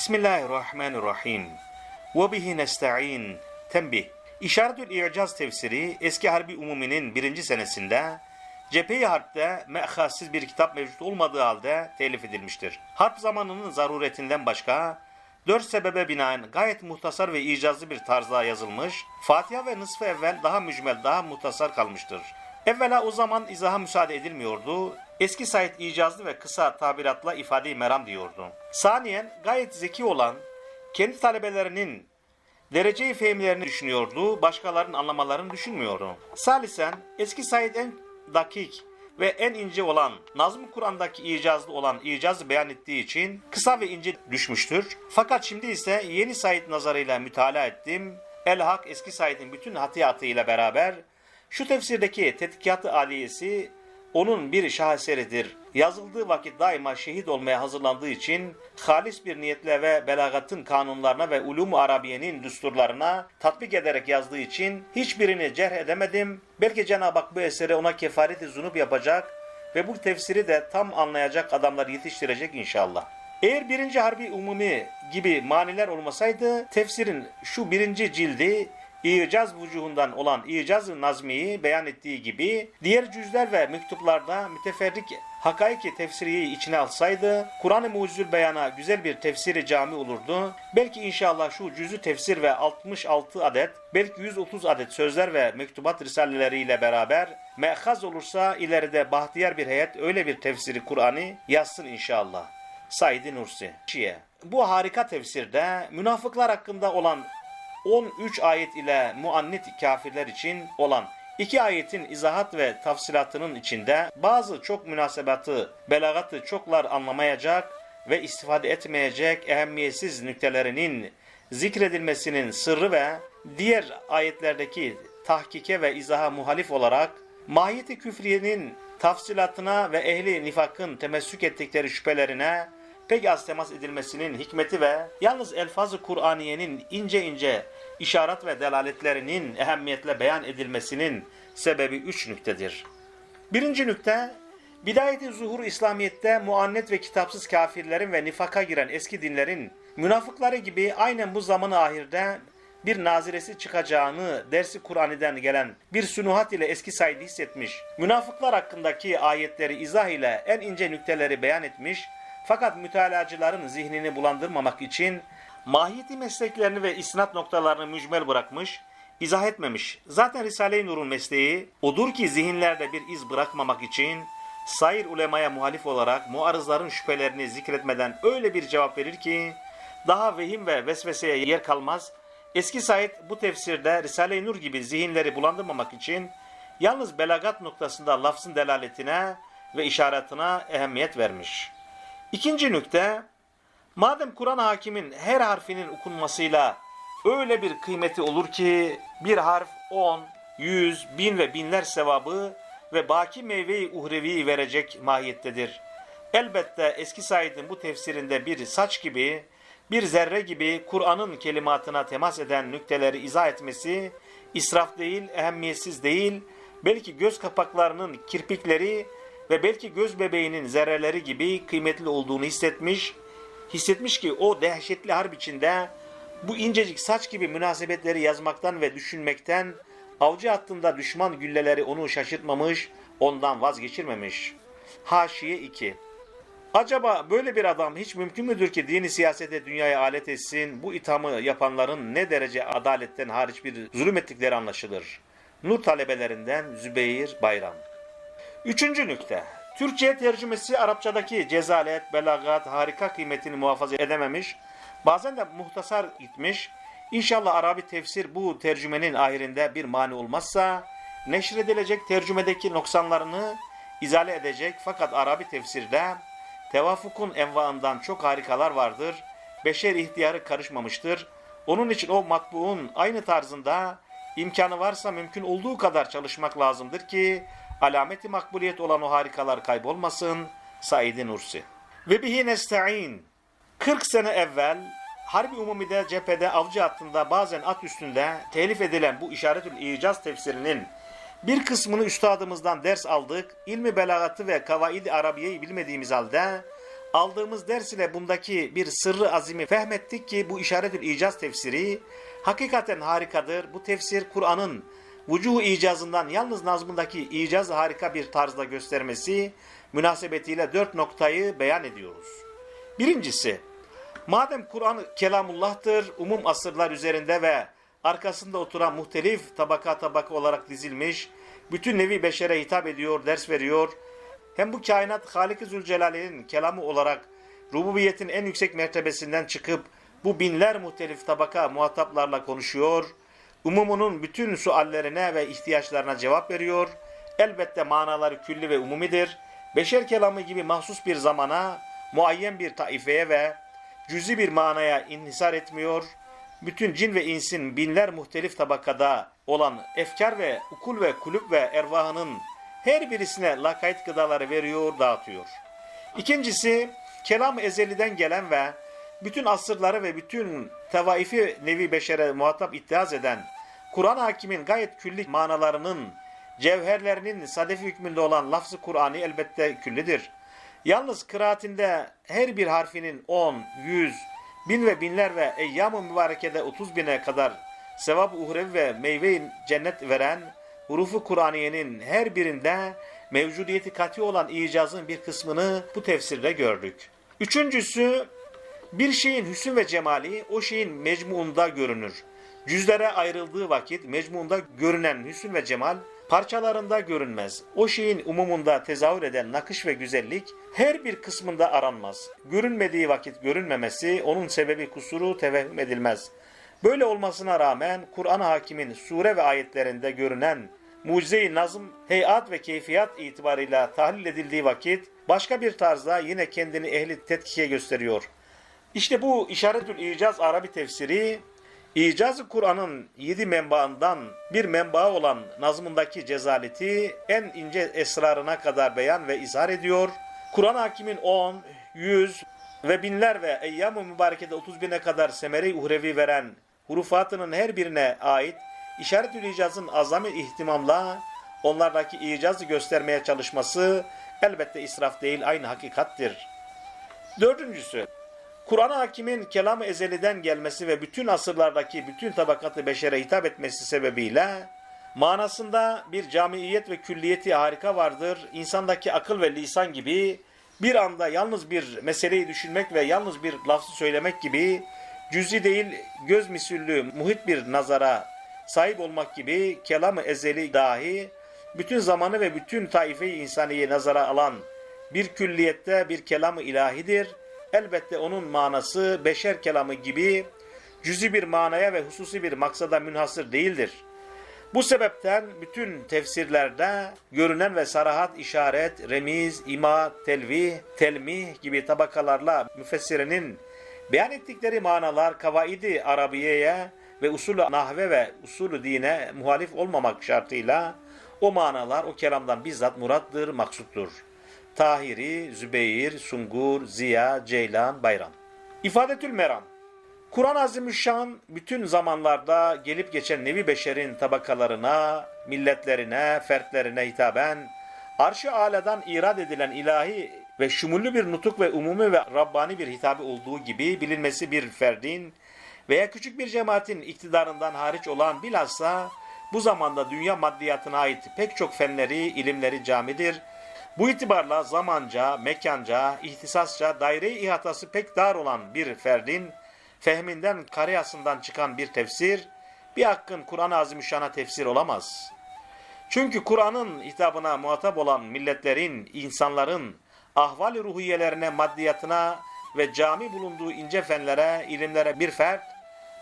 Bismillahirrahmanirrahim. Ve bihi nesta'in. Tembih. İşaretül İ'caz tefsiri eski Harbi Umumi'nin birinci senesinde Cephe-i Harp'te me'hassiz bir kitap mevcut olmadığı halde telif edilmiştir. Harp zamanının zaruretinden başka dört sebebe binaen gayet muhtasar ve icazlı bir tarzda yazılmış, Fatiha ve nısfı evvel daha mücmel, daha muhtasar kalmıştır. Evvela o zaman izaha müsaade edilmiyordu. Eski Said icazlı ve kısa tabiratla ifade-i meram diyordu. Saniyen gayet zeki olan, kendi talebelerinin derece-i fehimlerini düşünüyordu, başkalarının anlamalarını düşünmüyordu. Salisen, eski Said en dakik ve en ince olan, Nazım Kur'an'daki icazlı olan icazı beyan ettiği için kısa ve ince düşmüştür. Fakat şimdi ise yeni Said nazarıyla mütalaa ettim. El-Hak eski Said'in bütün hatiyatıyla beraber şu tefsirdeki tetkikatı aliyesi onun bir şaheseridir. Yazıldığı vakit daima şehit olmaya hazırlandığı için halis bir niyetle ve belagatın kanunlarına ve ulum-u arabiyenin düsturlarına tatbik ederek yazdığı için hiçbirini cerh edemedim. Belki Cenab-ı Hak bu eseri ona kefareti zunup yapacak ve bu tefsiri de tam anlayacak adamlar yetiştirecek inşallah. Eğer birinci harbi umumi gibi maniler olmasaydı tefsirin şu birinci cildi İcaz vücuhundan olan İcaz-ı Nazmi'yi beyan ettiği gibi diğer cüzler ve mektuplarda müteferrik hakaiki tefsiriyi içine alsaydı Kur'an-ı Mucizül Beyan'a güzel bir tefsiri cami olurdu. Belki inşallah şu cüzü tefsir ve 66 adet belki 130 adet sözler ve mektubat risaleleriyle beraber mehaz olursa ileride bahtiyar bir heyet öyle bir tefsiri Kur'an'ı yazsın inşallah. Said Nursi. Şiye. Bu harika tefsirde münafıklar hakkında olan 13 ayet ile muannit kafirler için olan iki ayetin izahat ve tafsilatının içinde bazı çok münasebatı, belagatı çoklar anlamayacak ve istifade etmeyecek ehemmiyetsiz nüktelerinin zikredilmesinin sırrı ve diğer ayetlerdeki tahkike ve izaha muhalif olarak mahiyeti küfriyenin tafsilatına ve ehli nifakın temessük ettikleri şüphelerine pek az temas edilmesinin hikmeti ve yalnız elfaz-ı Kur'aniyenin ince ince işaret ve delaletlerinin ehemmiyetle beyan edilmesinin sebebi üç nüktedir. Birinci nükte, bidayeti zuhur İslamiyet'te muannet ve kitapsız kafirlerin ve nifaka giren eski dinlerin münafıkları gibi aynen bu zamanı ahirde bir naziresi çıkacağını dersi Kur'an'dan gelen bir sünuhat ile eski Said hissetmiş, münafıklar hakkındaki ayetleri izah ile en ince nükteleri beyan etmiş, fakat mütalacıların zihnini bulandırmamak için mahiyeti mesleklerini ve isnat noktalarını mücmel bırakmış, izah etmemiş. Zaten Risale-i Nur'un mesleği odur ki zihinlerde bir iz bırakmamak için sair ulemaya muhalif olarak muarızların şüphelerini zikretmeden öyle bir cevap verir ki daha vehim ve vesveseye yer kalmaz. Eski Said bu tefsirde Risale-i Nur gibi zihinleri bulandırmamak için yalnız belagat noktasında lafzın delaletine ve işaretine ehemmiyet vermiş. İkinci nükte, madem Kur'an hakimin her harfinin okunmasıyla öyle bir kıymeti olur ki bir harf 10, 100, bin ve binler sevabı ve baki meyveyi uhrevi verecek mahiyettedir. Elbette eski Said'in bu tefsirinde bir saç gibi, bir zerre gibi Kur'an'ın kelimatına temas eden nükteleri izah etmesi israf değil, ehemmiyetsiz değil, belki göz kapaklarının kirpikleri ve belki göz bebeğinin zerreleri gibi kıymetli olduğunu hissetmiş, hissetmiş ki o dehşetli harp içinde bu incecik saç gibi münasebetleri yazmaktan ve düşünmekten avcı hattında düşman gülleleri onu şaşırtmamış, ondan vazgeçirmemiş. Haşiye 2 Acaba böyle bir adam hiç mümkün müdür ki dini siyasete dünyaya alet etsin, bu ithamı yapanların ne derece adaletten hariç bir zulüm ettikleri anlaşılır. Nur talebelerinden Zübeyir Bayram Üçüncü nükte. Türkçe tercümesi Arapçadaki cezalet, belagat, harika kıymetini muhafaza edememiş, bazen de muhtasar gitmiş. İnşallah Arabi tefsir bu tercümenin ahirinde bir mani olmazsa, neşredilecek tercümedeki noksanlarını izale edecek fakat Arabi tefsirde tevafukun envaından çok harikalar vardır. Beşer ihtiyarı karışmamıştır. Onun için o matbuun aynı tarzında imkanı varsa mümkün olduğu kadar çalışmak lazımdır ki alameti makbuliyet olan o harikalar kaybolmasın. Said Nursi. Ve bihi nesta'in. 40 sene evvel Harbi Umumi'de cephede avcı hattında bazen at üstünde telif edilen bu işaretül icaz tefsirinin bir kısmını üstadımızdan ders aldık. İlmi belagatı ve kavaid-i arabiyeyi bilmediğimiz halde aldığımız ders ile bundaki bir sırrı azimi fehmettik ki bu işaretül icaz tefsiri hakikaten harikadır. Bu tefsir Kur'an'ın vucuhu icazından yalnız nazmındaki icaz harika bir tarzda göstermesi münasebetiyle dört noktayı beyan ediyoruz. Birincisi, madem Kur'an kelamullah'tır, umum asırlar üzerinde ve arkasında oturan muhtelif tabaka tabaka olarak dizilmiş, bütün nevi beşere hitap ediyor, ders veriyor, hem bu kainat Halik-i Zülcelal'in kelamı olarak rububiyetin en yüksek mertebesinden çıkıp bu binler muhtelif tabaka muhataplarla konuşuyor, umumunun bütün suallerine ve ihtiyaçlarına cevap veriyor, elbette manaları külli ve umumidir, beşer kelamı gibi mahsus bir zamana, muayyen bir taifeye ve cüzi bir manaya inhisar etmiyor, bütün cin ve insin binler muhtelif tabakada olan efkar ve ukul ve kulüp ve ervahının her birisine lakayt gıdaları veriyor, dağıtıyor. İkincisi, kelam ezeliden gelen ve bütün asırları ve bütün tevaifi nevi beşere muhatap ittihaz eden Kur'an hakimin gayet külli manalarının cevherlerinin sadefi hükmünde olan lafzı Kur'an'ı elbette küllidir. Yalnız kıraatinde her bir harfinin 10, 100, bin ve binler ve eyyam-ı mübarekede 30 bine kadar sevap uhrevi ve meyve cennet veren hurufu Kur'aniyenin her birinde mevcudiyeti kati olan icazın bir kısmını bu tefsirde gördük. Üçüncüsü, bir şeyin hüsn ve cemali o şeyin mecmuunda görünür. Cüzlere ayrıldığı vakit mecmuunda görünen hüsn ve cemal parçalarında görünmez. O şeyin umumunda tezahür eden nakış ve güzellik her bir kısmında aranmaz. Görünmediği vakit görünmemesi onun sebebi kusuru tevehüm edilmez. Böyle olmasına rağmen Kur'an hakimin sure ve ayetlerinde görünen mucize-i nazım, heyat ve keyfiyat itibarıyla tahlil edildiği vakit başka bir tarzda yine kendini ehli tetkike gösteriyor. İşte bu işaretül icaz Arabi tefsiri İcaz-ı Kur'an'ın yedi menbaından bir menba olan nazmındaki cezaleti en ince esrarına kadar beyan ve izhar ediyor. Kur'an hakimin 10, 100 ve binler ve eyyam-ı mübarekede 30 bine kadar semeri uhrevi veren hurufatının her birine ait işaretül icazın azami ihtimamla onlardaki icazı göstermeye çalışması elbette israf değil aynı hakikattir. Dördüncüsü, Kur'an hakimin kelam-ı ezeliden gelmesi ve bütün asırlardaki bütün tabakatı beşere hitap etmesi sebebiyle manasında bir camiiyet ve külliyeti harika vardır. İnsandaki akıl ve lisan gibi bir anda yalnız bir meseleyi düşünmek ve yalnız bir lafzı söylemek gibi cüzi değil göz misüllü muhit bir nazara sahip olmak gibi kelam-ı ezeli dahi bütün zamanı ve bütün taife-i insaniyi nazara alan bir külliyette bir kelam-ı ilahidir. Elbette onun manası beşer kelamı gibi cüzi bir manaya ve hususi bir maksada münhasır değildir. Bu sebepten bütün tefsirlerde görünen ve sarahat işaret, remiz, ima, telvih, telmih gibi tabakalarla müfessirenin beyan ettikleri manalar kavaidi arabiyeye ve usulü nahve ve usulü dine muhalif olmamak şartıyla o manalar o kelamdan bizzat murattır, maksuttur. Tahiri, Zübeyir, Sungur, Ziya, Ceylan, Bayram. İfadetül Meram Kur'an-ı Azimüşşan bütün zamanlarda gelip geçen nevi beşerin tabakalarına, milletlerine, fertlerine hitaben, arş-ı aladan irad edilen ilahi ve şumullü bir nutuk ve umumi ve Rabbani bir hitabı olduğu gibi bilinmesi bir ferdin veya küçük bir cemaatin iktidarından hariç olan bilhassa bu zamanda dünya maddiyatına ait pek çok fenleri, ilimleri camidir. Bu itibarla zamanca, mekanca, ihtisasça daire-i ihatası pek dar olan bir ferdin, fehminden kariyasından çıkan bir tefsir, bir hakkın Kur'an-ı Azimüşşan'a tefsir olamaz. Çünkü Kur'an'ın hitabına muhatap olan milletlerin, insanların ahval-i ruhiyelerine, maddiyatına ve cami bulunduğu ince fenlere, ilimlere bir fert,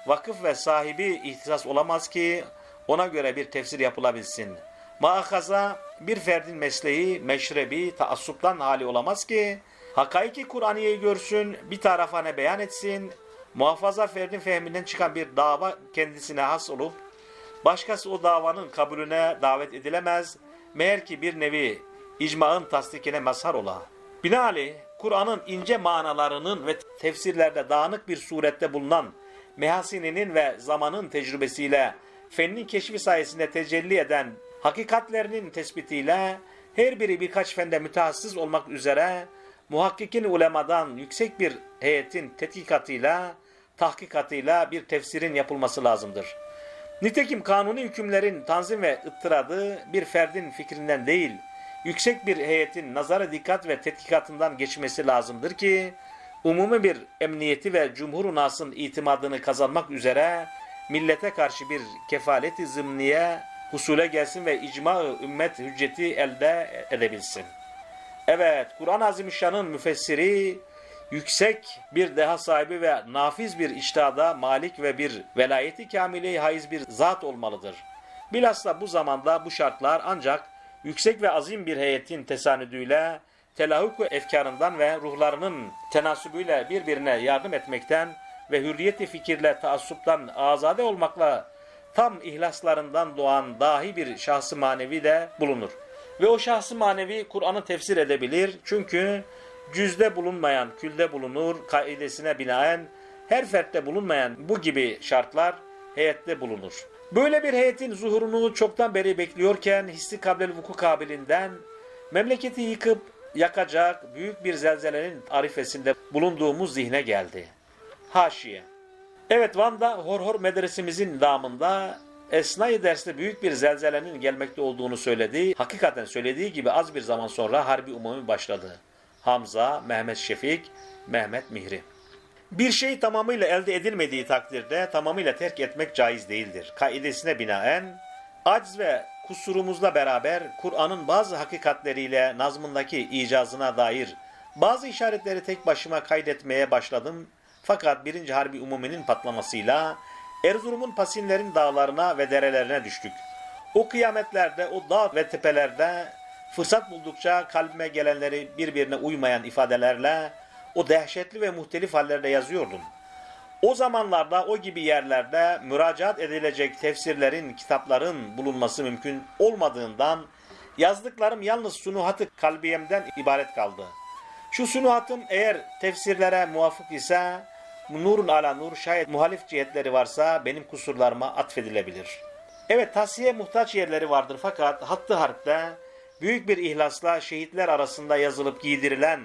vakıf ve sahibi ihtisas olamaz ki ona göre bir tefsir yapılabilsin. Maakaza bir ferdin mesleği, meşrebi, taassuptan hali olamaz ki, hakaiki Kur'aniyeyi görsün, bir tarafa ne beyan etsin, muhafaza ferdin fehminden çıkan bir dava kendisine has olup, başkası o davanın kabulüne davet edilemez, meğer ki bir nevi icmaın tasdikine mazhar ola. Binaenaleyh, Kur'an'ın ince manalarının ve tefsirlerde dağınık bir surette bulunan mehasininin ve zamanın tecrübesiyle fennin keşfi sayesinde tecelli eden hakikatlerinin tespitiyle her biri birkaç fende mütehassıs olmak üzere muhakkikin ulemadan yüksek bir heyetin tetkikatıyla, tahkikatıyla bir tefsirin yapılması lazımdır. Nitekim kanuni hükümlerin tanzim ve ıttıradı bir ferdin fikrinden değil, yüksek bir heyetin nazara dikkat ve tetkikatından geçmesi lazımdır ki, umumi bir emniyeti ve cumhur nasın itimadını kazanmak üzere millete karşı bir kefaleti zımniye husule gelsin ve icma ümmet hücceti elde edebilsin. Evet, Kur'an-ı Azimüşşan'ın müfessiri yüksek bir deha sahibi ve nafiz bir iştihada malik ve bir velayeti kamile haiz bir zat olmalıdır. Bilhassa bu zamanda bu şartlar ancak yüksek ve azim bir heyetin tesanüdüyle telahuk efkarından ve ruhlarının tenasübüyle birbirine yardım etmekten ve hürriyeti fikirle taassuptan azade olmakla tam ihlaslarından doğan dahi bir şahsı manevi de bulunur. Ve o şahsı manevi Kur'an'ı tefsir edebilir. Çünkü cüzde bulunmayan külde bulunur kaidesine binaen her fertte bulunmayan bu gibi şartlar heyette bulunur. Böyle bir heyetin zuhurunu çoktan beri bekliyorken hissi kablel vuku kabilinden memleketi yıkıp yakacak büyük bir zelzelenin arifesinde bulunduğumuz zihne geldi. Haşiye Evet Van'da Horhor medresemizin damında Esnai derste büyük bir zelzelenin gelmekte olduğunu söyledi. Hakikaten söylediği gibi az bir zaman sonra harbi umumi başladı. Hamza, Mehmet Şefik, Mehmet Mihri. Bir şey tamamıyla elde edilmediği takdirde tamamıyla terk etmek caiz değildir. Kaidesine binaen acz ve kusurumuzla beraber Kur'an'ın bazı hakikatleriyle nazmındaki icazına dair bazı işaretleri tek başıma kaydetmeye başladım. Fakat birinci harbi umuminin patlamasıyla Erzurum'un Pasinlerin dağlarına ve derelerine düştük. O kıyametlerde, o dağ ve tepelerde fırsat buldukça kalbime gelenleri birbirine uymayan ifadelerle o dehşetli ve muhtelif hallerde yazıyordum. O zamanlarda o gibi yerlerde müracaat edilecek tefsirlerin, kitapların bulunması mümkün olmadığından yazdıklarım yalnız sunuhatı kalbiyemden ibaret kaldı. Şu sunuhatım eğer tefsirlere muvafık ise nurun ala nur şayet muhalif cihetleri varsa benim kusurlarıma atfedilebilir. Evet tahsiye muhtaç yerleri vardır fakat hattı harpte büyük bir ihlasla şehitler arasında yazılıp giydirilen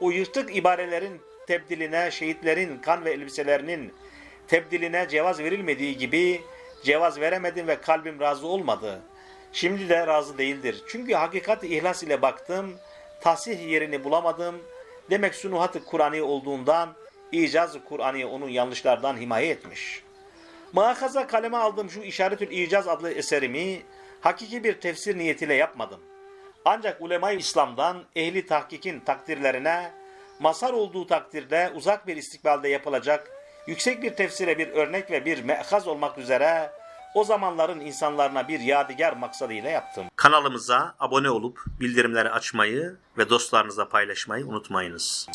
o yırtık ibarelerin tebdiline, şehitlerin kan ve elbiselerinin tebdiline cevaz verilmediği gibi cevaz veremedim ve kalbim razı olmadı. Şimdi de razı değildir. Çünkü hakikat ihlas ile baktım, tahsih yerini bulamadım. Demek sunuhatı Kur'an'ı olduğundan icaz-ı Kur'an'ı onun yanlışlardan himaye etmiş. Muhakaza kaleme aldığım şu İşaretül İcaz adlı eserimi hakiki bir tefsir niyetiyle yapmadım. Ancak ulema-i İslam'dan ehli tahkikin takdirlerine mazhar olduğu takdirde uzak bir istikbalde yapılacak yüksek bir tefsire bir örnek ve bir mehaz olmak üzere o zamanların insanlarına bir yadigar maksadıyla yaptım. Kanalımıza abone olup bildirimleri açmayı ve dostlarınızla paylaşmayı unutmayınız.